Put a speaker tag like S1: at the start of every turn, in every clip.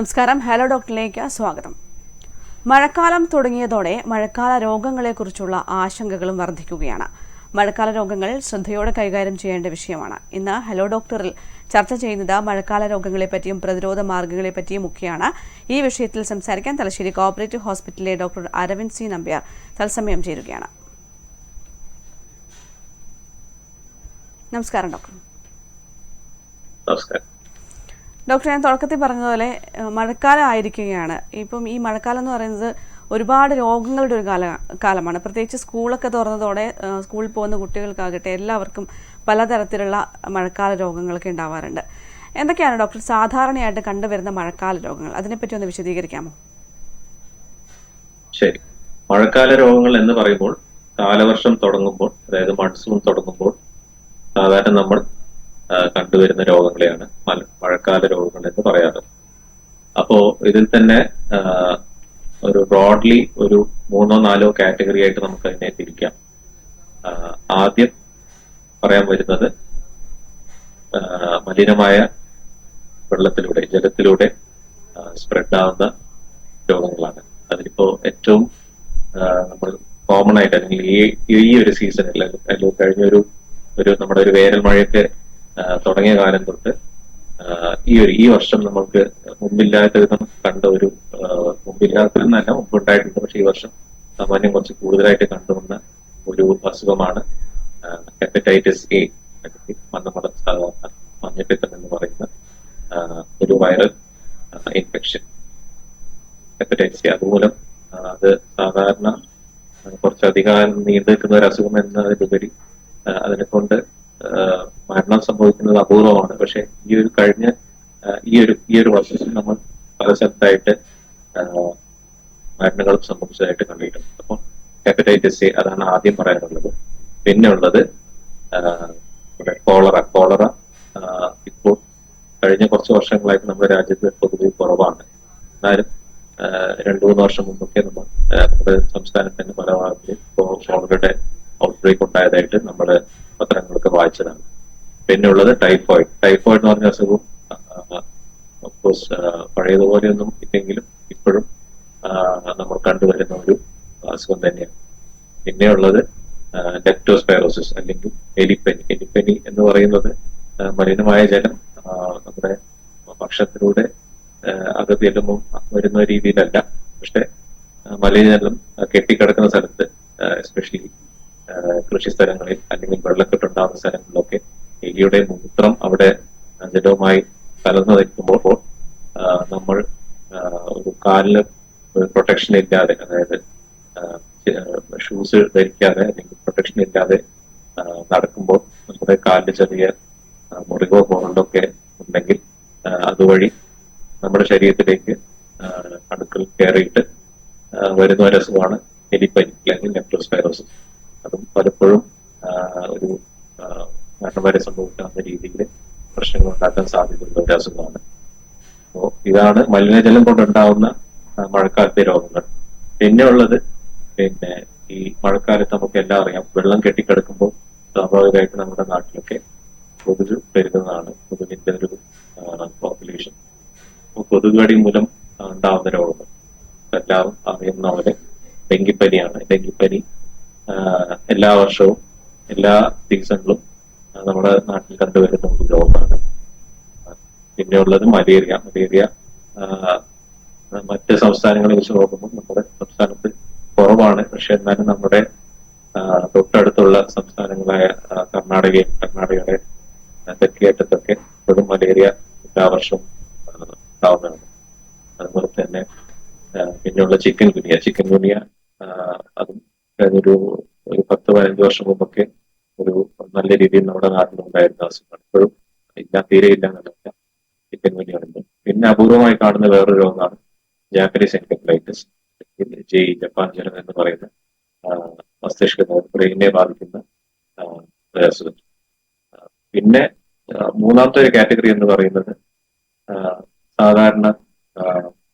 S1: നമസ്കാരം. ഹലോ ഡോക്ടറിലേക്ക് സ്വാഗതം. മഴക്കാലം തുടങ്ങിയതോടെ മഴക്കാല രോഗങ്ങളെക്കുറിച്ചുള്ള ആശങ്കകളും വർദ്ധിക്കുകയാണ്. മഴക്കാല രോഗങ്ങൾ ശ്രദ്ധയോടെ കൈകാര്യം ചെയ്യേണ്ട വിഷയമാണ്. ഇന്ന് ഹലോ ഡോക്ടറിൽ ചർച്ച ചെയ്യുന്നത് മഴക്കാല രോഗങ്ങളെപ്പറ്റിയും പ്രതിരോധ മാർഗങ്ങളെപ്പറ്റിയും ഒക്കെയാണ്. ഈ വിഷയത്തിൽ സംസാരിക്കാൻ തലശ്ശേരി കോപ്പറേറ്റീവ് ഹോസ്പിറ്റലിലെ ഡോക്ടർ അരവിന്ദ് സി നമ്പ്യാർ തത്സമയം ചേരുകയാണ്. നമസ്കാരം ഡോക്ടർ
S2: നമസ്കാരം.
S1: ഡോക്ടർ ഞാൻ തുടക്കത്തിൽ പറഞ്ഞതുപോലെ മഴക്കാലം ആയിരിക്കുകയാണ്. ഇപ്പം ഈ മഴക്കാലം എന്ന് പറയുന്നത് ഒരുപാട് രോഗങ്ങളുടെ ഒരു കാല കാലമാണ്. പ്രത്യേകിച്ച് സ്കൂളൊക്കെ തുറന്നതോടെ സ്കൂളിൽ പോകുന്ന കുട്ടികൾക്കാകട്ടെ എല്ലാവർക്കും പലതരത്തിലുള്ള മഴക്കാല രോഗങ്ങളൊക്കെ ഉണ്ടാവാറുണ്ട്. എന്തൊക്കെയാണ് ഡോക്ടർ സാധാരണയായിട്ട് കണ്ടുവരുന്ന മഴക്കാല രോഗങ്ങൾ? അതിനെപ്പറ്റി ഒന്ന് വിശദീകരിക്കാമോ?
S2: ശരി. മഴക്കാല രോഗങ്ങൾ എന്ന് പറയുമ്പോൾ കാലവർഷം തുടങ്ങുമ്പോൾ അതായത് മൺസൂൺ തുടങ്ങുമ്പോൾ സാധാരണ നമ്മൾ കണ്ടുവരുന്ന രോഗങ്ങളെയാണ് മഴക്കാല രോഗങ്ങൾ എന്ന് പറയാറ്. അപ്പോ ഇതിൽ തന്നെ ഒരു ബ്രോഡ്ലി ഒരു മൂന്നോ നാലോ കാറ്റഗറി ആയിട്ട് നമുക്ക് അതിനെ തിരിക്കാം. ആദ്യം പറയാൻ വരുന്നത് മലിനമായ വെള്ളത്തിലൂടെ ജലത്തിലൂടെ സ്പ്രെഡ് ആവുന്ന രോഗങ്ങളാണ്. അതിലിപ്പോ ഏറ്റവും നമ്മൾ കോമൺ ആയിട്ട് അല്ലെങ്കിൽ ഈ ഈ ഒരു സീസണിൽ അല്ലെങ്കിൽ കഴിഞ്ഞ ഒരു ഒരു നമ്മുടെ ഒരു വേനൽ മഴയൊക്കെ തുടങ്ങിയ കാലം തൊട്ട് ഈ ഒരു ഈ വർഷം നമുക്ക് മുമ്പില്ലാത്ത വിധം കണ്ട ഒരു മുമ്പില്ലാത്ത എന്നല്ല മുമ്പുണ്ടായിട്ടുണ്ട്. പക്ഷെ ഈ വർഷം സാമാന്യം കുറച്ച് കൂടുതലായിട്ട് കണ്ടുവന്ന ഒരു അസുഖമാണ് ഹെപ്പറ്റൈറ്റിസ് എ മന്നമട സാധാരണ മഞ്ഞപ്പിത്തം എന്ന് പറയുന്ന ഒരു വൈറൽ ഇൻഫെക്ഷൻ. ഹെപ്പറ്റൈറ്റിസ് എ അതുമൂലം അത് സാധാരണ കുറച്ചധികം നീണ്ടു നിൽക്കുന്ന ഒരു അസുഖം എന്നതിലുപരി അതിനെ കൊണ്ട് മരണം സംഭവിക്കുന്നത് അപൂർവമാണ്. പക്ഷെ ഈ ഒരു കഴിഞ്ഞ ഈ ഒരു ഈ ഒരു വർഷത്തിൽ നമ്മൾ പല സ്ഥലത്തായിട്ട് മരണങ്ങളും സംഭവിച്ചതായിട്ട് കണ്ടിട്ടുണ്ട്. അപ്പോൾ ഹെപ്പറ്റൈറ്റിസ് സി അതാണ് ആദ്യം പറയാനുള്ളത്. പിന്നെ ഉള്ളത് കോളറ. കോളറ ഇപ്പോൾ കഴിഞ്ഞ കുറച്ച് വർഷങ്ങളായിട്ട് നമ്മുടെ രാജ്യത്ത് പൊതുവെ കുറവാണ്. എന്നാലും രണ്ടു മൂന്ന് വർഷം മുമ്പൊക്കെ നമ്മൾ നമ്മുടെ സംസ്ഥാനത്തിന്റെ പല ഭാഗങ്ങളിൽ കോളറയുടെ ഔട്ട്ബ്രേക്ക് ഉണ്ടായതായിട്ട് നമ്മൾ പത്രങ്ങളൊക്കെ വായിച്ചതാണ്. പിന്നെ ഉള്ളത് ടൈഫോയിഡ് ടൈഫോയിഡ് എന്ന് പറഞ്ഞ അസുഖവും ഓഫ്കോഴ്സ് പഴയതുപോലെയൊന്നും ഇല്ലെങ്കിലും ഇപ്പോഴും നമ്മൾ കണ്ടുവരുന്ന ഒരു അസുഖം തന്നെയാണ്. പിന്നെ ഉള്ളത് ലെപ്റ്റോസ്പൈറോസിസ് അല്ലെങ്കിൽ എലിപ്പനി. എലിപ്പനി എന്ന് പറയുന്നത് മലിനമായ ജലം നമ്മുടെ ഭക്ഷണത്തിലൂടെ അകത്ത് ചെല്ലുമ്പോൾ വരുന്ന രീതിയിലല്ല. പക്ഷെ മലിനജലം കെട്ടിക്കിടക്കുന്ന സ്ഥലത്ത് എസ്പെഷ്യലി കൃഷി സ്ഥലങ്ങളിൽ അല്ലെങ്കിൽ വെള്ളക്കെട്ടുണ്ടാകുന്ന സ്ഥലങ്ങളിലൊക്കെ എലിയുടെ മൂത്രം അവിടെ ജലവുമായി കലർന്നു നിൽക്കുമ്പോൾ നമ്മൾ ഒരു കാലിന് പ്രൊട്ടക്ഷൻ ഇല്ലാതെ അതായത് ഷൂസ് ധരിക്കാതെ അല്ലെങ്കിൽ പ്രൊട്ടക്ഷൻ ഇല്ലാതെ നടക്കുമ്പോൾ നമ്മുടെ കാലിന് ചെറിയ മുറിവോ പോറണ്ടൊക്കെ ഉണ്ടെങ്കിൽ അതുവഴി നമ്മുടെ ശരീരത്തിലേക്ക് അടുക്കൽ കയറിയിട്ട് വരുന്ന ഒരു അസുഖമാണ് എലിപ്പനി അല്ലെങ്കിൽ ലെപ്റ്റോസ്പൈറോസിസ് അതും പലപ്പോഴും ആ, ഒരു ആ, മരണം വരെ സംഭവിക്കാവുന്ന രീതിയിൽ പ്രശ്നങ്ങൾ ഉണ്ടാക്കാൻ അസുഖമാണ് അപ്പോ ഇതാണ് മലിനജലം കൊണ്ടുണ്ടാവുന്ന മഴക്കാലത്തെ രോഗങ്ങൾ. പിന്നെ ഉള്ളത് പിന്നെ ഈ മഴക്കാലത്ത് നമുക്ക് എല്ലാം അറിയാം വെള്ളം കെട്ടിക്കിടക്കുമ്പോൾ സ്വാഭാവികമായിട്ട് നമ്മുടെ നാട്ടിലൊക്കെ കൊതുക് പെരുകുന്നതാണ്. കൊതുകിന്റെ ഒരു പോപ്പുലേഷൻ അപ്പൊ കൊതുക് കടി മൂലം ഉണ്ടാവുന്ന രോഗങ്ങൾ. എല്ലാവരും അറിയുന്ന പോലെ ഡെങ്കിപ്പനിയാണ്. ഡെങ്കിപ്പനി എല്ലാ വർഷവും എല്ലാ സീസണിലും ആ, നമ്മുടെ നാട്ടിൽ കണ്ടുവരുന്ന ഒരു രോഗമാണ് പിന്നെ ഉള്ളത് മലേറിയ മലേറിയ മറ്റ് സംസ്ഥാനങ്ങളെ വെച്ച് നോക്കുമ്പോൾ നമ്മുടെ സംസ്ഥാനത്ത് കുറവാണ്. പക്ഷെ എന്നാലും നമ്മുടെ തൊട്ടടുത്തുള്ള സംസ്ഥാനങ്ങളായ കർണാടകയും കർണാടകയുടെ തെക്കേ തെക്കേറ്റത്തൊക്കെ ഇപ്പോഴും മലേറിയ എല്ലാ വർഷവും ഉണ്ടാവുന്നതാണ് അതുപോലെ തന്നെ പിന്നെയുള്ള ചിക്കൻ ഗുനിയ ചിക്കൻ ഗുനിയ അതും ഒരു ഒരു പത്ത് പതിനഞ്ച് വർഷം മുമ്പൊക്കെ ഒരു നല്ല രീതിയിൽ നമ്മുടെ നാട്ടിലുണ്ടായിരുന്ന അസുഖമാണ് ഇപ്പോഴും ഇല്ല തീരെ ഇല്ല എന്നല്ല. ഗുനിയുണ്ട് പിന്നെ അപൂർവമായി കാണുന്ന വേറൊരു രോഗമാണ് ജാപ്പനീസ് എൻകെഫലൈറ്റിസ് ജെ ജപ്പാൻ ജലം എന്ന് പറയുന്ന മസ്തിഷ്ക ബ്രെയിനെ ബാധിക്കുന്ന അസുഖം പിന്നെ മൂന്നാമത്തെ ഒരു കാറ്റഗറി എന്ന് പറയുന്നത് സാധാരണ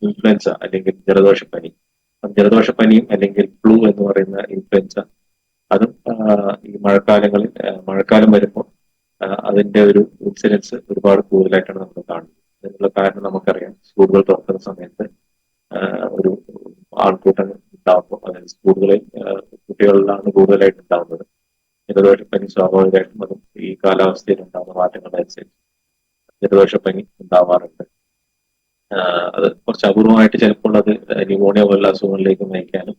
S2: ഇൻഫ്ലുവൻസ അല്ലെങ്കിൽ ജലദോഷപ്പനി ജലദോഷപ്പനിയും അല്ലെങ്കിൽ ഫ്ലൂ എന്ന് പറയുന്ന ഇൻഫ്ലുവൻസ അതും ഈ മഴക്കാലങ്ങളിൽ മഴക്കാലം വരുമ്പോൾ അതിന്റെ ഒരു ഇൻസിഡൻസ് ഒരുപാട് കൂടുതലായിട്ടാണ് നമ്മൾ കാണുന്നത്. അതിനുള്ള കാരണം നമുക്കറിയാം. സ്കൂളുകൾ തുറക്കുന്ന സമയത്ത് ഒരു ആൾക്കൂട്ടം ഉണ്ടാകുമ്പോൾ അതായത് സ്കൂളുകളിൽ കുട്ടികളിലാണ് കൂടുതലായിട്ട് ഉണ്ടാകുന്നത് ജലദോഷപ്പനി സ്വാഭാവികമായിട്ടും അതും ഈ കാലാവസ്ഥയിൽ ഉണ്ടാകുന്ന മാറ്റങ്ങളനുസരിച്ച് ജലദോഷപ്പനി ഉണ്ടാവാറുണ്ട്. അത് കുറച്ച് അപൂർവമായിട്ട് ചിലപ്പോൾ അത് ന്യൂമോണിയ പോലുള്ള അസുഖങ്ങളിലേക്ക് നയിക്കാനും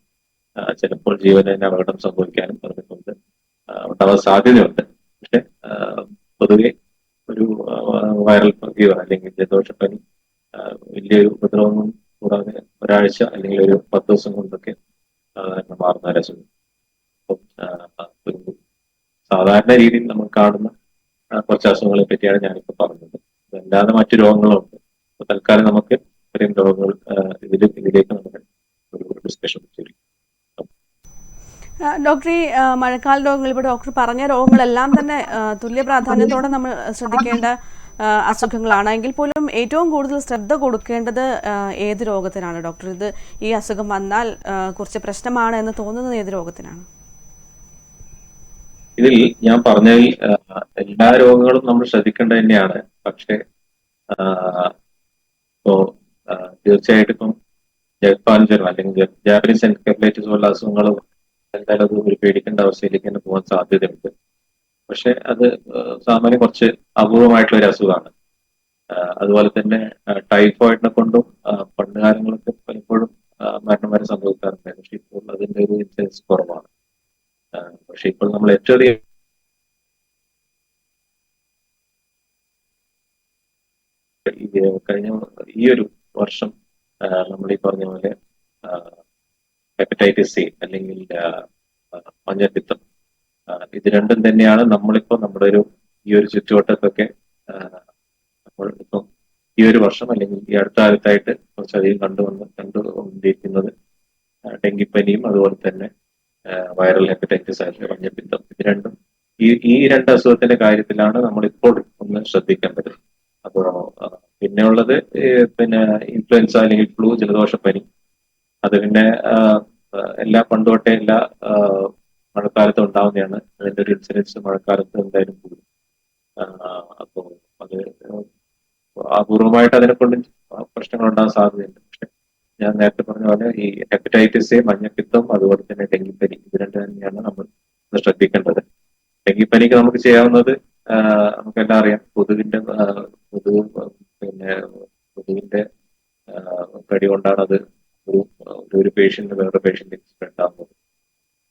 S2: ചിലപ്പോൾ ജീവനതിന് അപകടം സംഭവിക്കാനും പറഞ്ഞിട്ടുണ്ട്. ഉണ്ടാവാൻ സാധ്യതയുണ്ട്. പക്ഷെ പൊതുവെ ഒരു വൈറൽ ഫീവർ അല്ലെങ്കിൽ ജലദോഷപ്പനി വലിയൊരു ഉപദ്രവമൊന്നും കൂടാതെ ഒരാഴ്ച അല്ലെങ്കിൽ ഒരു പത്ത് ദിവസം കൊണ്ടൊക്കെ മാറുന്ന ഒരു അസുഖം അപ്പം സാധാരണ രീതിയിൽ നമ്മൾ കാണുന്ന കുറച്ച് അസുഖങ്ങളെ പറ്റിയാണ് ഞാനിപ്പോൾ പറഞ്ഞത്. അതല്ലാതെ മറ്റു രോഗങ്ങളുണ്ട്. അപ്പൊ തൽക്കാലം നമുക്ക് ഇത്രയും രോഗങ്ങൾ ഇതിലേക്ക് നമുക്ക് ഒരു ഡിസ്കഷൻ ചെയ്യും
S1: ഡോക്ടർ ഈ മഴക്കാല രോഗങ്ങൾ ഇപ്പോൾ ഡോക്ടർ പറഞ്ഞ രോഗങ്ങളെല്ലാം തന്നെ തുല്യ പ്രാധാന്യത്തോടെ നമ്മൾ ശ്രദ്ധിക്കേണ്ട ആ, അസുഖങ്ങളാണ്. എങ്കിൽ പോലും ഏറ്റവും കൂടുതൽ ശ്രദ്ധ കൊടുക്കേണ്ടത് ഏത് രോഗത്തിനാണ് ഡോക്ടർ? ഇത് ഈ അസുഖം വന്നാൽ കുറച്ച് പ്രശ്നമാണ് എന്ന് തോന്നുന്നത് ഏത് രോഗത്തിനാണ്?
S2: ഇതിൽ ഞാൻ പറഞ്ഞതിൽ എല്ലാ രോഗങ്ങളും നമ്മൾ ശ്രദ്ധിക്കേണ്ടത് തന്നെയാണ്. പക്ഷേ ഇപ്പോ തീർച്ചയായിട്ടും ഇപ്പം ജപ്പാൻ ജ്വരം അല്ലെങ്കിൽ ജാപ്പനീസ് എൻകെഫലൈറ്റിസ് പോലുള്ള അസുഖങ്ങൾ എന്തായാലും അത് ഒരു പേടിക്കേണ്ട അവസ്ഥയിലേക്ക് തന്നെ പോകാൻ സാധ്യതയുണ്ട്. പക്ഷെ അത് സാമാന്യം കുറച്ച് അപൂർവമായിട്ടുള്ള ഒരു അസുഖമാണ്. അതുപോലെ തന്നെ ടൈഫോയിഡിനെ കൊണ്ടും പണ്ട് കാലങ്ങളൊക്കെ പലപ്പോഴും മരണം വരെ സംഭവിക്കാറുണ്ട്. പക്ഷെ ഇപ്പോൾ അതിന്റെ ഒരു ഇൻസിഡൻസ് കുറവാണ്. പക്ഷെ ഇപ്പോൾ നമ്മൾ ഏറ്റവും അധികം കഴിഞ്ഞ ഈ ഒരു വർഷം നമ്മൾ ഈ പറഞ്ഞ പോലെ ഹെപ്പറ്റൈറ്റിസ് സി അല്ലെങ്കിൽ മഞ്ഞപ്പിത്തം. ഇത് രണ്ടും തന്നെയാണ് നമ്മളിപ്പോ നമ്മുടെ ഒരു ഈ ഒരു ചുറ്റുവട്ടത്തൊക്കെ നമ്മൾ ഇപ്പം ഈ ഒരു വർഷം അല്ലെങ്കിൽ ഈ അടുത്ത കാലത്തായിട്ട് കുറച്ചധികം കണ്ടുവന്ന് കണ്ടുകൊണ്ടിരിക്കുന്നത് ഡെങ്കിപ്പനിയും അതുപോലെ തന്നെ വൈറൽ ഹെപ്പറ്റൈറ്റിസ് ആയിട്ട് മഞ്ഞപ്പിത്തം. ഇത് രണ്ടും ഈ ഈ രണ്ട് അസുഖത്തിന്റെ കാര്യത്തിലാണ് നമ്മൾ ഇപ്പോൾ ഒന്ന് ശ്രദ്ധിക്കേണ്ടത് അപ്പോ പിന്നെ ഉള്ളത് പിന്നെ ഇൻഫ്ലുവൻസ അല്ലെങ്കിൽ ഫ്ലൂ ജലദോഷപ്പനി അത് പിന്നെ എല്ലാ പണ്ട് തൊട്ടേ എല്ലാ മഴക്കാലത്തും ഉണ്ടാവുന്നതാണ്. അതിന്റെ ഒരു ഇൻസിഡൻസ് മഴക്കാലത്ത് എന്തായാലും കൂടും. അപ്പോ അത് അപൂർവമായിട്ട് അതിനെ കൊണ്ട് പ്രശ്നങ്ങൾ ഉണ്ടാകാൻ സാധ്യതയുണ്ട്. പക്ഷെ ഞാൻ നേരത്തെ പറഞ്ഞ പോലെ ഈ ഹെപ്പറ്റൈറ്റിസ് മഞ്ഞപ്പിത്തം അതുപോലെ തന്നെ ഡെങ്കിപ്പനി ഇത് രണ്ട് തന്നെയാണ് നമ്മൾ ശ്രദ്ധിക്കേണ്ടത്. ഡെങ്കിപ്പനിക്ക് നമുക്ക് ചെയ്യാവുന്നത് നമുക്കെല്ലാം അറിയാം. കൊതുകിന്റെ പൊതു പിന്നെ കൊതുകിന്റെ ആ, കടി കൊണ്ടാണ് അത് പേഷ്യന്റ് വേറെ പേഷ്യന്റ് സ്പ്രെഡ് ആകുന്നത്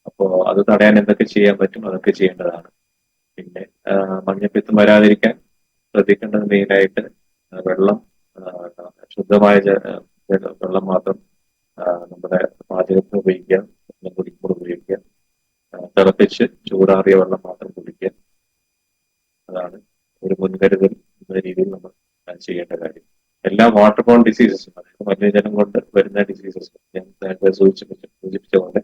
S2: അപ്പോ അത് തടയാൻ എന്തൊക്കെ ചെയ്യാൻ പറ്റും അതൊക്കെ ചെയ്യേണ്ടതാണ്. പിന്നെ മഞ്ഞപ്പിത്തം വരാതിരിക്കാൻ ശ്രദ്ധിക്കേണ്ടത് മെയിനായിട്ട് വെള്ളം ശുദ്ധമായ വെള്ളം മാത്രം നമ്മുടെ പാചകത്തിന് ഉപയോഗിക്കുക. കുടിക്കുമ്പോൾ ഉപയോഗിക്കുക. തിളപ്പിച്ച് ചൂടാറിയ വെള്ളം മാത്രം കുടിക്കുക. അതാണ് ഒരു മുൻകരുതൽ എന്ന രീതിയിൽ നമ്മൾ ചെയ്യേണ്ട കാര്യം. എല്ലാ വാട്ടർ ബോൺ ഡിസീസസും അതായത് മലിനജലം കൊണ്ട് വരുന്ന ഡിസീസസ് ഞാൻ നേരത്തെ സൂചിപ്പിച്ച സൂചിപ്പിച്ച പോലെ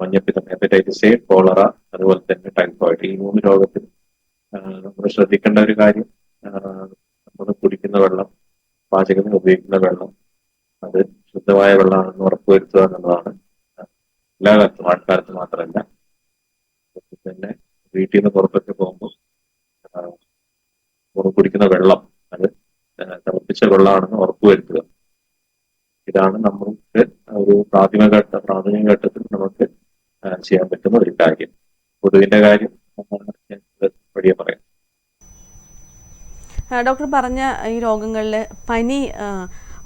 S2: മഞ്ഞപ്പിത്തം ഹെപ്പറ്റൈറ്റിസ് എ കോളറ അതുപോലെ തന്നെ ടൈഫോയിഡ് ഈ മൂന്ന് രോഗത്തിൽ നമ്മൾ ശ്രദ്ധിക്കേണ്ട ഒരു കാര്യം നമ്മൾ കുടിക്കുന്ന വെള്ളം പാചകത്തിന് ഉപയോഗിക്കുന്ന വെള്ളം അത് ശുദ്ധമായ വെള്ളമാണെന്ന് ഉറപ്പുവരുത്തുക എന്നുള്ളതാണ്. എല്ലാ കാലത്തും മഴക്കാലത്ത് മാത്രമല്ല. പിന്നെ വീട്ടിൽ നിന്ന് പുറത്തൊക്കെ പോകുമ്പോൾ കുടിക്കുന്ന വെള്ളം അത് തിളപ്പിച്ച വെള്ളമാണെന്ന് ഉറപ്പുവരുത്തുക. ഇതാണ് നമുക്ക് ഒരു പ്രാഥമിക ഘട്ട പ്രാഥമിക ഘട്ടത്തിൽ നമുക്ക് ചെയ്യാൻ പറ്റുന്ന ഒരു കാര്യം. കൊതുകിന്റെ കാര്യം വഴിയെ പറയാം
S1: ഡോക്ടർ പറഞ്ഞ ഈ രോഗങ്ങളിൽ പനി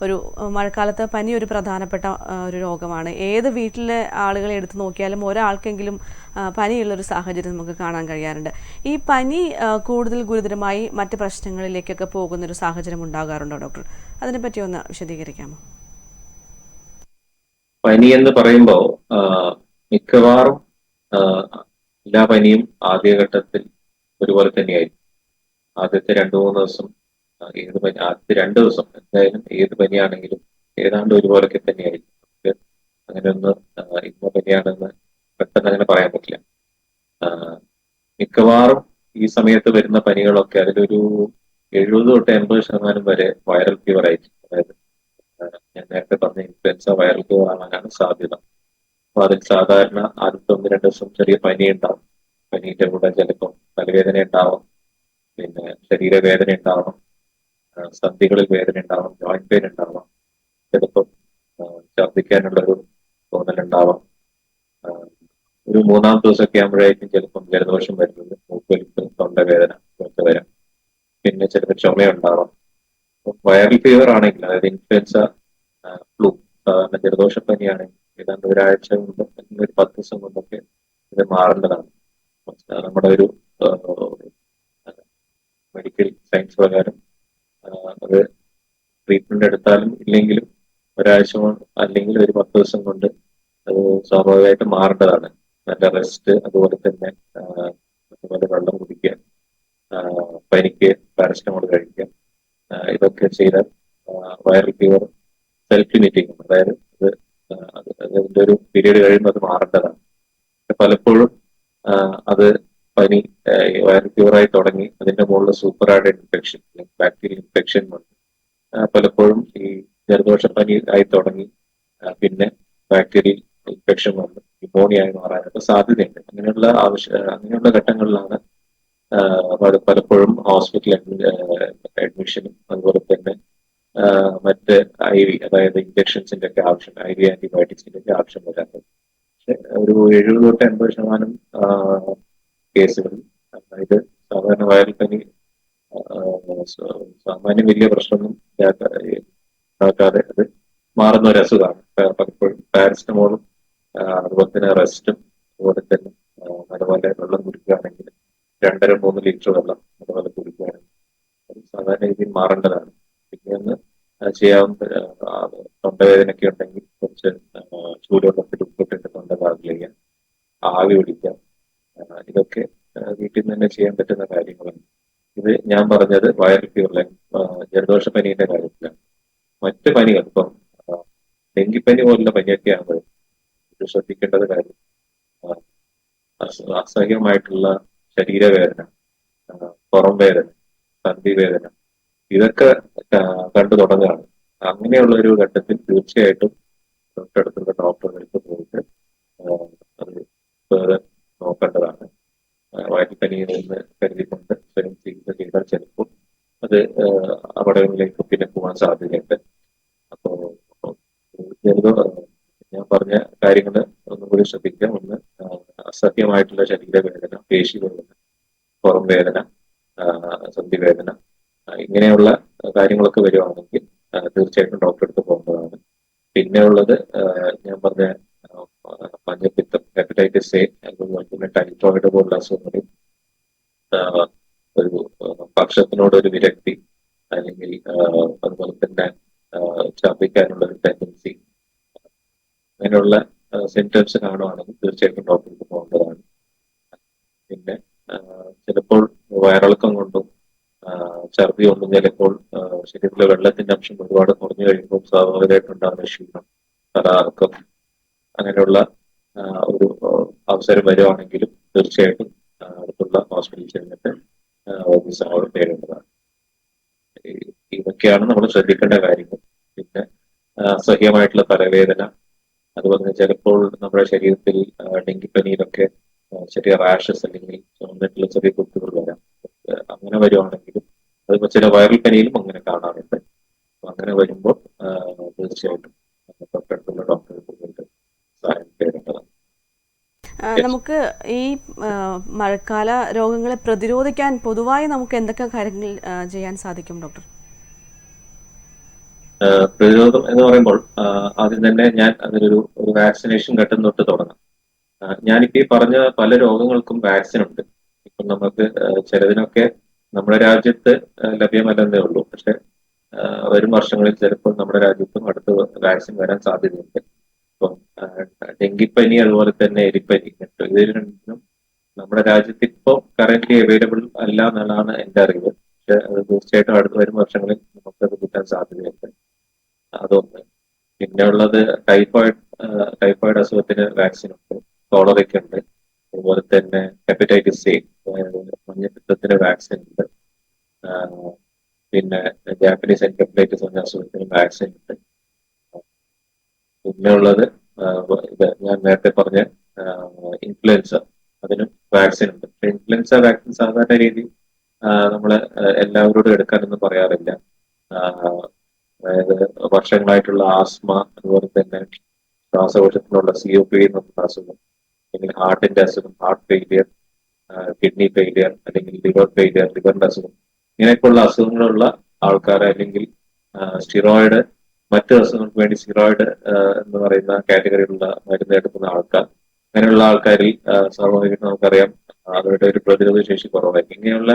S1: ഒരു മഴക്കാലത്ത് പനി ഒരു പ്രധാനപ്പെട്ട ഒരു രോഗമാണ്. ഏത് വീട്ടിലെ ആളുകളെ എടുത്തു നോക്കിയാലും ഒരാൾക്കെങ്കിലും പനിയുള്ളൊരു സാഹചര്യം നമുക്ക് കാണാൻ കഴിയാറുണ്ട്. ഈ പനി കൂടുതൽ ഗുരുതരമായി മറ്റ് പ്രശ്നങ്ങളിലേക്കൊക്കെ പോകുന്നൊരു സാഹചര്യം ഉണ്ടാകാറുണ്ടോ ഡോക്ടർ? അതിനെപ്പറ്റി ഒന്ന് വിശദീകരിക്കാമോ?
S2: പനി എന്ന് പറയുമ്പോൾ മിക്കവാറും എല്ലാ പനിയും ആദ്യഘട്ടത്തിൽ ഒരുപോലെ തന്നെയായിരിക്കും. ആദ്യത്തെ രണ്ടു മൂന്ന് ദിവസം ഏത് പനി ആദ്യത്തെ രണ്ട് ദിവസം എന്തായാലും ഏത് പനിയാണെങ്കിലും ഏതാണ്ട് ഒരുപോലൊക്കെ തന്നെയായിരിക്കും. നമുക്ക് അങ്ങനെ ഒന്ന് ഇന്ന പനിയാണെന്ന് പെട്ടെന്ന് അങ്ങനെ പറയാൻ പറ്റില്ല. മിക്കവാറും ഈ സമയത്ത് വരുന്ന പനികളൊക്കെ അതിലൊരു എഴുപത് തൊട്ട് എൺപത് ശതമാനം വരെ വൈറൽ ഫീവർ ആയിരിക്കും. അതായത് ഞാൻ നേരത്തെ പറഞ്ഞ ഇൻഫ്ലുവൻസ വൈറൽ ഫീവർ ആവാനാണ് സാധ്യത. അപ്പൊ അതിൽ സാധാരണ ആദ്യത്തെ ഒന്ന് രണ്ട് ദിവസം ചെറിയ പനി ഉണ്ടാവും. പനീന്റെ കൂടെ ചിലപ്പം തലവേദന ഉണ്ടാവും. പിന്നെ ശരീരവേദന ഉണ്ടാവണം. സന്ധികളിൽ വേദന ഉണ്ടാവാം ജോയിന്റ് പെയിൻ ഉണ്ടാവാം ചിലപ്പോൾ ഛർദ്ദിക്കാനുള്ള ഒരു തോന്നലുണ്ടാവാം. ഒരു മൂന്നാം ദിവസമൊക്കെ ആകുമ്പോഴേക്കും ചിലപ്പം ജലദോഷം വരുന്നത് മൂക്കൊലിപ്പ് തൊണ്ടവേദന ഒക്കെ വരാം. പിന്നെ ചിലപ്പോൾ ചുമയുണ്ടാവാം. വൈറൽ ഫീവർ ആണെങ്കിൽ അതായത് ഇൻഫ്ലുവൻസ ഫ്ലൂ സാധാരണ ജലദോഷപ്പനിയാണെങ്കിൽ ഏതാണ്ട് ഒരാഴ്ച കൊണ്ട് അല്ലെങ്കിൽ ഒരു പത്ത് ദിവസം കൊണ്ടൊക്കെ ഇത് മാറേണ്ടതാണ് നമ്മുടെ ഒരു മെഡിക്കൽ സയൻസ് പ്രകാരം എടുത്താലും ഇല്ലെങ്കിലും ഒരാഴ്ച അല്ലെങ്കിൽ ഒരു പത്ത് ദിവസം കൊണ്ട് അത് സ്വാഭാവികമായിട്ട് മാറേണ്ടതാണ്. നല്ല റെസ്റ്റ് അതുപോലെ തന്നെ അതുപോലെ വെള്ളം കുടിക്കുക പനിക്ക് പാരസ്റ്റമോൾ കഴിക്കുക ഇതൊക്കെ ചെയ്താൽ വൈറൽ ഫീവർ സെൽഫ് ലിമിറ്റിംഗ് അതായത് അത് അതിന്റെ ഒരു പീരീഡ് കഴിയുമ്പോൾ അത് മാറേണ്ടതാണ്. പലപ്പോഴും അത് പനി വൈറൽ ഫീവറായി തുടങ്ങി അതിന്റെ മുകളിൽ super add infection bacterial infection വന്നു ആ, പലപ്പോഴും ഈ ജലദോഷ പനി ആയി തുടങ്ങി. പിന്നെ ബാക്ടീരിയൽ ഇൻഫെക്ഷൻ വന്ന്. ന്യൂമോണിയ ആയി മാറാനൊക്കെ സാധ്യതയുണ്ട്. അങ്ങനെയുള്ള ആവശ്യ അങ്ങനെയുള്ള ഘട്ടങ്ങളിലാണ് പലപ്പോഴും ഹോസ്പിറ്റൽ അഡ്മിഷനും അതുപോലെ തന്നെ മറ്റ് ഐ വി അതായത് ഇഞ്ചക്ഷൻസിന്റെ ഒക്കെ ആവശ്യം ഐ വി ആന്റിബയോട്ടിക്സിന്റെ ഒക്കെ ആവശ്യം പക്ഷെ ഒരു എഴുപത് തൊട്ട് എൺപത് ശതമാനം കേസുകളിൽ അതായത് സാധാരണ വയറിൽ പനി സാമാന്യം വലിയ പ്രശ്നമൊന്നും ഉണ്ടാക്കാതെ അത് മാറുന്ന ഒരു അസുഖമാണ്. പലപ്പോഴും പാരസ്റ്റമോളും അതുപോലെ തന്നെ റെസ്റ്റും അതുപോലെ തന്നെ അതുപോലെ വെള്ളം കുടിക്കുകയാണെങ്കിൽ രണ്ടര മൂന്ന് ലിറ്റർ വെള്ളം അതുപോലെ കുടിക്കുകയാണെങ്കിൽ അത് സാധാരണ രീതിയിൽ മാറേണ്ടതാണ്. പിന്നെ ഒന്ന് ചെയ്യാവുന്ന തൊണ്ടവേദനയൊക്കെ ഉണ്ടെങ്കിൽ കുറച്ച് ചൂടുവെള്ളത്തിൽ ഉപ്പിട്ടിട്ട് തൊണ്ട കാർഗിൾ ആവി പിടിക്കാം ഇതൊക്കെ വീട്ടിൽ നിന്ന് തന്നെ ചെയ്യാൻ പറ്റുന്ന കാര്യങ്ങളാണ്. ഇത് ഞാൻ പറഞ്ഞത് വൈറൽ ഫീവറിലെ ജലദോഷ പനീന്റെ കാര്യത്തിലാണ്. മറ്റ് പനികൾ ഇപ്പം ഡെങ്കിപ്പനി പോലുള്ള പനിയൊക്കെ ആകുമ്പോൾ ശ്രദ്ധിക്കേണ്ടത് കാര്യം. അസഹ്യമായിട്ടുള്ള ശരീരവേദന പുറം വേദന സന്ധി വേദന ഇതൊക്കെ കണ്ടു തുടങ്ങുകയാണ്. അങ്ങനെയുള്ള ഒരു ഘട്ടത്തിൽ തീർച്ചയായിട്ടും തൊട്ടടുത്തുള്ള ഡോക്ടറുകൾക്ക് പോയിട്ട് അത് വേറെ നോക്കേണ്ടതാണ്. വയറ്റിപ്പനിയിൽ നിന്ന് കരുതിക്കൊണ്ട് സ്വയം ചികിത്സ ചെയ്താൽ ചിലപ്പോൾ അത് അപകടങ്ങളിലേക്ക് പിന്നെ പോകാൻ സാധ്യതയുണ്ട് അപ്പോ ജലദോ ഞാൻ പറഞ്ഞ കാര്യങ്ങൾ ഒന്നുകൂടി ശ്രദ്ധിക്കുക ഒന്ന് ആ, അസഹ്യമായിട്ടുള്ള ശരീരവേദന പേശി വേദന പുറം വേദന സന്ധി വേദന ഇങ്ങനെയുള്ള കാര്യങ്ങളൊക്കെ വരുവാണെങ്കിൽ തീർച്ചയായിട്ടും ഡോക്ടറെ അടുത്ത് പോകേണ്ടതാണ് പിന്നെ ഉള്ളത് ഞാൻ പറഞ്ഞ മഞ്ഞപ്പിത്തം ഹെപ്പറ്റൈറ്റിസ് എ അതുപോലെ തന്നെ ടൈഫോയിഡ് പോലുള്ള അസുഖങ്ങളിൽ ഒരു ഭക്ഷണത്തിനോട് ഒരു വിരക്തി അല്ലെങ്കിൽ അതുപോലെ തന്നെ ഛർദ്ദിക്കാനുള്ള ഒരു ടെൻഡൻസി അങ്ങനെയുള്ള സിംറ്റംസ് കാണുവാണെങ്കിൽ തീർച്ചയായിട്ടും ഡോക്ടർക്ക് പോകേണ്ടതാണ്. പിന്നെ ചിലപ്പോൾ വയറിളക്കം കൊണ്ടും ഛർദി കൊണ്ടും ചിലപ്പോൾ ശരീരത്തിലെ വെള്ളത്തിന്റെ അംശം ഒരുപാട് കുറഞ്ഞു കഴിയുമ്പോൾ സ്വാഭാവികമായിട്ടുണ്ടാകുന്ന ക്ഷീണം തലകറക്കം അങ്ങനെയുള്ള ഒരു അവസരം വരുവാണെങ്കിലും തീർച്ചയായിട്ടും അടുത്തുള്ള ഹോസ്പിറ്റലിൽ ചെന്നിട്ട് ആ, അവിടെ തേടേണ്ടതാണ്. ഇതൊക്കെയാണ് നമ്മൾ ശ്രദ്ധിക്കേണ്ട കാര്യങ്ങൾ. പിന്നെ അസഹ്യമായിട്ടുള്ള തലവേദന അതുപോലെ തന്നെ ചിലപ്പോൾ നമ്മുടെ ശരീരത്തിൽ ഡെങ്കിപ്പനിയിലൊക്കെ ചെറിയ റാഷസ് അല്ലെങ്കിൽ ചുമന്നിട്ടുള്ള ചെറിയ കുത്തുകൾ വരാം. അങ്ങനെ വരുവാണെങ്കിലും അതിപ്പോ ചില വൈറൽ പനിയിലും അങ്ങനെ കാണാറുണ്ട്. അങ്ങനെ വരുമ്പോൾ തീർച്ചയായിട്ടും തൊട്ടടുത്തുള്ള ഡോക്ടറെ പോയിട്ട് സഹായം തേടേണ്ടതാണ്.
S1: നമുക്ക് ഈ മഴക്കാല രോഗങ്ങളെ പ്രതിരോധിക്കാൻ പൊതുവായി നമുക്ക് എന്തൊക്കെ കാര്യങ്ങൾ ചെയ്യാൻ സാധിക്കും ഡോക്ടർ?
S2: പ്രതിരോധം എന്ന് പറയുമ്പോൾ ആദ്യം തന്നെ ഞാൻ അതിനൊരു ഒരു വാക്സിനേഷൻ ഘട്ടം തൊട്ട് തുടങ്ങാം. ഞാനിപ്പോ ഈ പറഞ്ഞ പല രോഗങ്ങൾക്കും വാക്സിൻ ഉണ്ട്. ഇപ്പം നമുക്ക് ചിലതിനൊക്കെ നമ്മുടെ രാജ്യത്ത് ലഭ്യമല്ലെന്നേ ഉള്ളൂ. പക്ഷെ വരും വർഷങ്ങളിൽ ചിലപ്പോൾ നമ്മുടെ രാജ്യത്തും അടുത്ത് വാക്സിൻ വരാൻ സാധ്യതയുണ്ട്. ഇപ്പം ഡെങ്കിപ്പനി അതുപോലെ തന്നെ എലിപ്പനി ഇത് രണ്ടിനും നമ്മുടെ രാജ്യത്ത് ഇപ്പോൾ കറന്റ് അവൈലബിൾ അല്ല എന്നുള്ളതാണ് എന്റെ അറിവ്. പക്ഷെ അത് തീർച്ചയായിട്ടും അടുത്ത വരും വർഷങ്ങളിൽ നമുക്കത് കിട്ടാൻ സാധ്യതയുണ്ട്. അതൊന്ന്. പിന്നെ ഉള്ളത് ടൈഫോയിഡ് ടൈഫോയിഡ് അസുഖത്തിന് വാക്സിൻ ഉണ്ട് കോളറയ്ക്ക് ഉണ്ട് അതുപോലെ തന്നെ ഹെപ്പറ്റൈറ്റിസ് സി മഞ്ഞപ്പിത്തത്തിന് വാക്സിൻ ഉണ്ട് പിന്നെ ജാപ്പനീസ് എൻകെഫലൈറ്റിസ് എന്ന അസുഖത്തിന് വാക്സിൻ ഉണ്ട്. പിന്നെ ഉള്ളത് ഇത് ഞാൻ നേരത്തെ പറഞ്ഞ ഇൻഫ്ലുവൻസ അതിനും വാക്സിൻ ഉണ്ട്. ഇൻഫ്ലുവൻസ വാക്സിൻ സാധാരണ രീതി നമ്മൾ എല്ലാവരോടും എടുക്കാനൊന്നും പറയാറില്ല. അതായത് വർഷങ്ങളായിട്ടുള്ള ആസ്മ അതുപോലെ തന്നെ ശ്വാസകോശത്തിനുള്ള സി ഒ പി എന്നുള്ള അസുഖം അല്ലെങ്കിൽ ഹാർട്ടിന്റെ അസുഖം ഹാർട്ട് ഫെയിലിയർ കിഡ്നി ഫെയിലിയർ അല്ലെങ്കിൽ ലിവർ ഫെയിലിയർ ലിവറിന്റെ അസുഖം. ഇങ്ങനെയൊക്കെയുള്ള അസുഖങ്ങളുള്ള ആൾക്കാർ അല്ലെങ്കിൽ സ്റ്റിറോയിഡ് മറ്റു അസുഖങ്ങൾക്ക് വേണ്ടി സ്റ്റിറോയിഡ് എന്ന് പറയുന്ന കാറ്റഗറിയിലുള്ള മരുന്ന് എടുക്കുന്ന ആൾക്കാർ അങ്ങനെയുള്ള ആൾക്കാരിൽ സ്വാഭാവികമായിട്ടും നമുക്കറിയാം അവരുടെ ഒരു പ്രതിരോധ ശേഷി കുറവായിരിക്കും. ഇങ്ങനെയുള്ള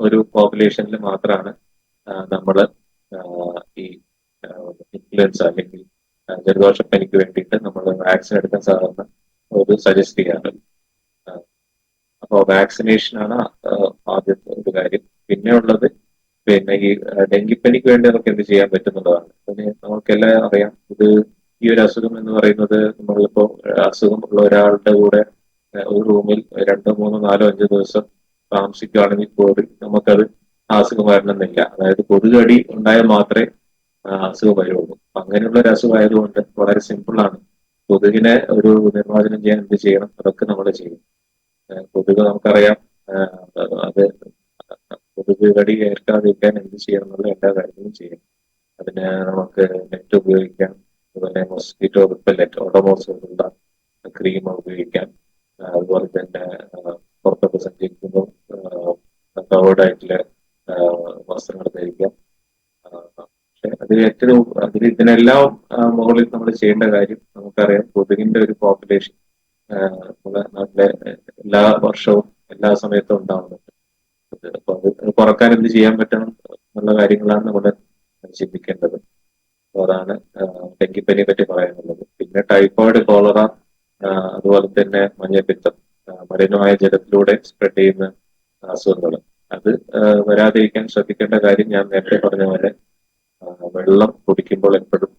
S2: ഒരു പോപ്പുലേഷനിൽ മാത്രമാണ് നമ്മൾ ഈ ഇൻഫ്ലുവൻസ അല്ലെങ്കിൽ ജലദോഷപ്പനിക്ക് വേണ്ടിയിട്ട് നമ്മൾ വാക്സിൻ എടുക്കാൻ സാധാരണ ഒരു സജസ്റ്റ് ചെയ്യാറുണ്ട് അപ്പോൾ വാക്സിനേഷൻ ആണ് ആ, ആദ്യത്തെ ഒരു കാര്യം. പിന്നെ ഉള്ളത് പിന്നെ ഈ ഡെങ്കിപ്പനിക്ക് വേണ്ടി നമുക്ക് എന്ത് ചെയ്യാൻ പറ്റുന്നുള്ളതാണ്. പിന്നെ നമുക്കെല്ലാം അറിയാം ഇത് ഈ ഒരു അസുഖം എന്ന് പറയുന്നത് നമ്മളിപ്പോ അസുഖം ഉള്ള ഒരാളുടെ കൂടെ ഒരു റൂമിൽ രണ്ടോ മൂന്നോ നാലോ അഞ്ചോ ദിവസം താമസിക്കുകയാണെങ്കിൽ പോലും നമുക്കത് അസുഖം വരണമെന്നില്ല. അതായത് കൊതുകടി ഉണ്ടായാൽ മാത്രമേ ആ, അസുഖം അങ്ങനെയുള്ള ഒരു അസുഖമായതുകൊണ്ട് വളരെ സിമ്പിൾ ആണ് കൊതുകിനെ ഒരു നിർമ്മാർജനം ചെയ്യാൻ എന്ത് ചെയ്യണം? അതൊക്കെ നമ്മൾ ചെയ്യും. കൊതുക് നമുക്കറിയാം അത് കൊതുക് കടി ഏൽക്കാതിരിക്കാൻ എന്ത് ചെയ്യണം എന്നുള്ള എല്ലാ കാര്യങ്ങളും ചെയ്യും. അതിന് നമുക്ക് നെറ്റ് ഉപയോഗിക്കാം അതുപോലെ മൊസ്കിറ്റോ റിപ്പല്ലറ്റ് ഓടോമോസ് പോലുള്ള ക്രീം ഉപയോഗിക്കാം. അതുപോലെ തന്നെ പുറത്തൊക്കെ സഞ്ചരിക്കുമ്പോൾ കവേർഡ് ആയിട്ടുള്ള വസ്ത്രങ്ങൾ ധരിക്കാം. അതിൽ ഏറ്റവും അതിന് ഇതിനെല്ലാം മുകളിൽ നമ്മൾ ചെയ്യേണ്ട കാര്യം നമുക്കറിയാം. കൊതുകിന്റെ ഒരു പോപ്പുലേഷൻ നമ്മുടെ നാട്ടിലെ എല്ലാ വർഷവും എല്ലാ സമയത്തും ഉണ്ടാവുന്നുണ്ട്. അപ്പൊ അത് കുറയ്ക്കാൻ എന്ത് ചെയ്യാൻ പറ്റണം എന്നുള്ള കാര്യങ്ങളാണ് നമ്മൾ ചിന്തിക്കേണ്ടത്. അപ്പൊ അതാണ് ഡെങ്കിപ്പനിയെ പറ്റി പറയാനുള്ളത്. പിന്നെ ടൈഫോയിഡ് കോളറ അതുപോലെ തന്നെ മഞ്ഞപ്പിത്തം മലിനമായ ജലത്തിലൂടെ സ്പ്രെഡ് ചെയ്യുന്ന അസുഖങ്ങൾ. അത് വരാതിരിക്കാൻ ശ്രദ്ധിക്കേണ്ട കാര്യം ഞാൻ നേരത്തെ പറഞ്ഞ പോലെ വെള്ളം കുടിക്കുമ്പോൾ എപ്പോഴും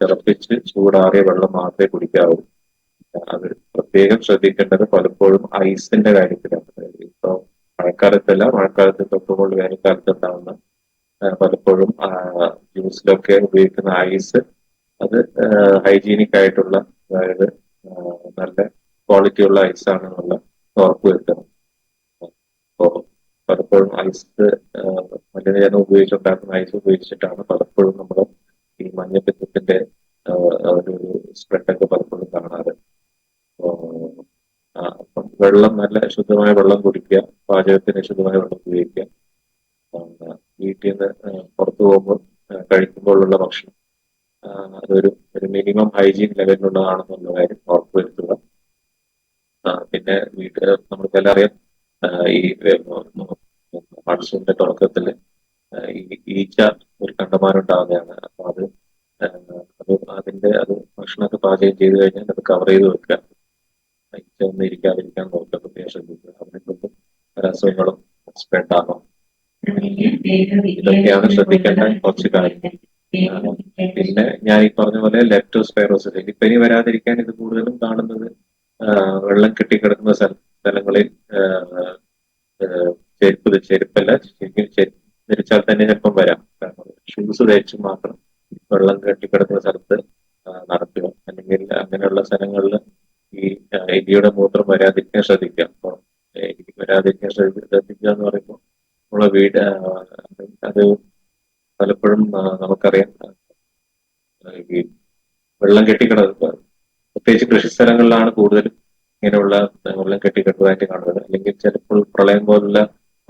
S2: തിളപ്പിച്ച് ചൂടാറിയ വെള്ളം മാത്രമേ കുടിക്കാവൂ. അത് പ്രത്യേകം ശ്രദ്ധിക്കേണ്ടത് പലപ്പോഴും ഐസിന്റെ കാര്യത്തിലാണ്. ഇപ്പോൾ ഇപ്പൊ മഴക്കാലത്തല്ല മഴക്കാലത്ത് തൊട്ടുമ്പോൾ വേനൽക്കാലത്ത് ഉണ്ടാവുന്ന പലപ്പോഴും ജ്യൂസിലൊക്കെ ഉപയോഗിക്കുന്ന ഐസ് അത് ഹൈജീനിക് ആയിട്ടുള്ള അതായത് നല്ല ക്വാളിറ്റിയുള്ള ഐസാണെന്നുള്ള ഉറപ്പ് വരുത്തണം. അപ്പോ പലപ്പോഴും ഐസ് മലിനജലം ഉപയോഗിച്ചുണ്ടാക്കുന്ന ഐസ് ഉപയോഗിച്ചിട്ടാണ് പലപ്പോഴും നമ്മൾ ഈ മഞ്ഞപ്പിത്തത്തിന്റെ ഒരു സ്പ്രെഡൊക്കെ പലപ്പോഴും കാണാറ്. അപ്പോ, വെള്ളം നല്ല ശുദ്ധമായ വെള്ളം കുടിക്കുക പാചകത്തിന് ശുദ്ധമായ വെള്ളം ഉപയോഗിക്കുക. വീട്ടിൽ നിന്ന് പുറത്തു പോകുമ്പോൾ കഴിക്കുമ്പോഴുള്ള ഭക്ഷണം അതൊരു ഒരു മിനിമം ഹൈജീൻ ലെവലിലുള്ളതാണെന്നുള്ള കാര്യം ഉറപ്പുവരുത്തുക. പിന്നെ വീട്ടിൽ നമ്മൾക്കെല്ലാം അറിയാം ഈ മൺസൂണിന്റെ തുടക്കത്തിൽ ഈച്ച ഒരു കണ്ടമാനം ഉണ്ടാവുന്നതാണ് അപ്പൊ അത് അത് അതിന്റെ അത് ഭക്ഷണമൊക്കെ പാചകം ചെയ്ത് കഴിഞ്ഞാൽ അത് കവർ ചെയ്ത് വെക്കുക. ഈച്ച ഒന്നും ഇരിക്കാതിരിക്കാൻ നോക്കുക പ്രത്യേകം ശ്രദ്ധിക്കുക. അതിനെ കൊണ്ട് അസുഖങ്ങളും സ്പ്രെഡ് ആവാം
S3: ഇതൊക്കെയാണ് ശ്രദ്ധിക്കേണ്ട കുറച്ച് കാര്യങ്ങൾ
S2: പിന്നെ ഞാൻ ഈ പറഞ്ഞ പോലെ ലെപ്റ്റോസ്പൈറോസിസ് ഡെങ്കിപ്പനി വരാതിരിക്കാൻ ഇത് കൂടുതലും കാണുന്നത് വെള്ളം കെട്ടിക്കിടക്കുന്ന സ്ഥല സ്ഥലങ്ങളിൽ ചെരുപ്പ് ചെരുപ്പല്ല ശരിക്കും ധരിച്ചാൽ തന്നെ ചിലപ്പം വരാം. കാരണം ഷൂസ് ധരിച്ച് മാത്രം വെള്ളം കെട്ടിക്കിടക്കുന്ന സ്ഥലത്ത് നടത്തുക അല്ലെങ്കിൽ അങ്ങനെയുള്ള സ്ഥലങ്ങളിൽ ഈ എലിയുടെ മൂത്രം വരാതിരിക്കാൻ ശ്രദ്ധിക്കുക. അപ്പോൾ എലി വരാതിരിക്കാൻ ശ്രദ്ധിക്കുക എന്ന് പറയുമ്പോൾ നമ്മളെ വീട് അത് പലപ്പോഴും നമുക്കറിയാം. ഈ വെള്ളം കെട്ടിക്കിടക്കുക പ്രത്യേകിച്ച് കൃഷി സ്ഥലങ്ങളിലാണ് കൂടുതലും ഇങ്ങനെയുള്ള വെള്ളം കെട്ടിക്കെട്ടതായിട്ട് കാണുന്നത്. അല്ലെങ്കിൽ ചിലപ്പോൾ പ്രളയം പോലുള്ള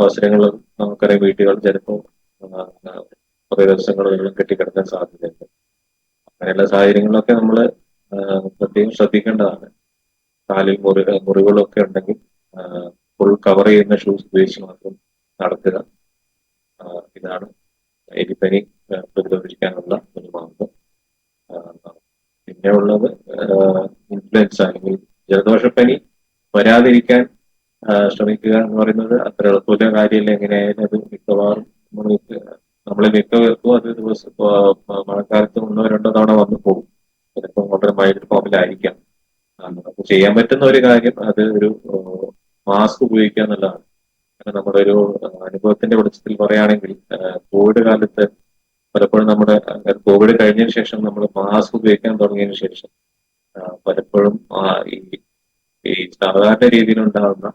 S2: അവസരങ്ങൾ നമുക്കറിയാം വീട്ടുകൾ ചിലപ്പോൾ കുറേ ദിവസങ്ങൾ വെള്ളം കെട്ടിക്കിടക്കാൻ സാധ്യതയുണ്ട്. അങ്ങനെയുള്ള സാഹചര്യങ്ങളിലൊക്കെ നമ്മൾ പ്രത്യേകം ശ്രദ്ധിക്കേണ്ടതാണ്. കാലിൽ മുറി മുറികളൊക്കെ ഉണ്ടെങ്കിൽ ഫുൾ കവർ ചെയ്യുന്ന ഷൂസ് ഉപയോഗിച്ച് മാത്രം നടക്കുക. ആ, ഇതാണ് എലിപ്പനി പ്രതിരോധിക്കാനുള്ള ഒരു മാർഗം. പിന്നെ ഉള്ളത് ഇൻഫ്ലുവൻസ് അല്ലെങ്കിൽ ജലദോഷപ്പനി വരാതിരിക്കാൻ ശ്രമിക്കുക എന്ന് പറയുന്നത് അത്ര എളുപ്പമില്ല. കാര്യമില്ല എങ്ങനെയായാലും അത് മിക്കവാറും നമ്മൾ നമ്മളെ മിക്കവർക്കും അത് ദിവസം മഴക്കാലത്ത് ഒന്നോ രണ്ടോ തവണ വന്നു പോകും. ചിലപ്പോൾ വളരെ മൈൽഡ് ഫോമിലായിരിക്കാം. അപ്പൊ ചെയ്യാൻ പറ്റുന്ന ഒരു കാര്യം അത് ഒരു മാസ്ക് ഉപയോഗിക്കുക എന്നുള്ളതാണ്. കാരണം നമ്മുടെ ഒരു അനുഭവത്തിന്റെ വെളിച്ചത്തിൽ പറയുകയാണെങ്കിൽ കോവിഡ് കാലത്ത് പലപ്പോഴും നമ്മുടെ കോവിഡ് കഴിഞ്ഞതിന് ശേഷം നമ്മൾ മാസ്ക് ഉപയോഗിക്കാൻ തുടങ്ങിയതിന് ശേഷം പലപ്പോഴും ഈ സാധാരണ രീതിയിൽ ഉണ്ടാകുന്ന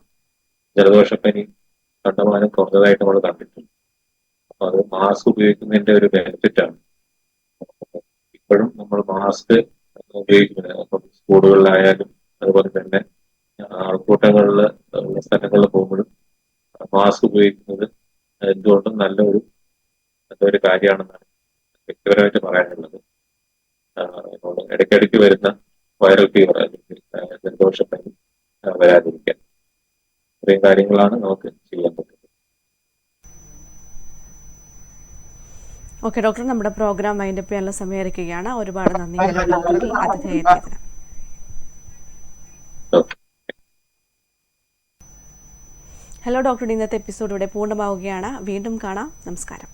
S2: ജലദോഷപ്പനി കണ്ടമാനം കുറഞ്ഞതായിട്ട് നമ്മൾ കണ്ടിട്ടുണ്ട്. അപ്പൊ അത് മാസ്ക് ഉപയോഗിക്കുന്നതിന്റെ ഒരു ബെനിഫിറ്റ് ആണ്. ഇപ്പോഴും നമ്മൾ മാസ്ക് ഉപയോഗിക്കുന്നത് അപ്പം സ്കൂളുകളിലായാലും അതുപോലെ തന്നെ ആൾക്കൂട്ടങ്ങളിൽ ഉള്ള സ്ഥലങ്ങളിൽ പോകുമ്പോഴും മാസ്ക് ഉപയോഗിക്കുന്നത് എന്തുകൊണ്ടും നല്ലൊരു നല്ലൊരു കാര്യമാണെന്നാണ് വ്യക്തിപരമായിട്ട് പറയാനുള്ളത്. ഇടയ്ക്കിടയ്ക്ക് വരുന്ന വൈറൽ ഫീവർ അല്ലെങ്കിൽ ജലദോഷപ്പനി വരാതിരിക്കാൻ. ഇത്രയും കാര്യങ്ങളാണ് നമുക്ക് ചെയ്യാൻ പറ്റുന്നത്.
S4: ഓക്കെ ഡോക്ടർ നമ്മുടെ പ്രോഗ്രാം വൈൻഡപ്പ് ചെയ്യാനുള്ള സമയമായിരിക്കുകയാണ്. ഒരുപാട് നന്ദി. ഹലോ
S2: ഡോക്ടർ
S4: ഹലോ ഡോക്ടർ ഇന്നത്തെ എപ്പിസോഡ് ഇവിടെ പൂർണമാവുകയാണ്. വീണ്ടും കാണാം. നമസ്കാരം.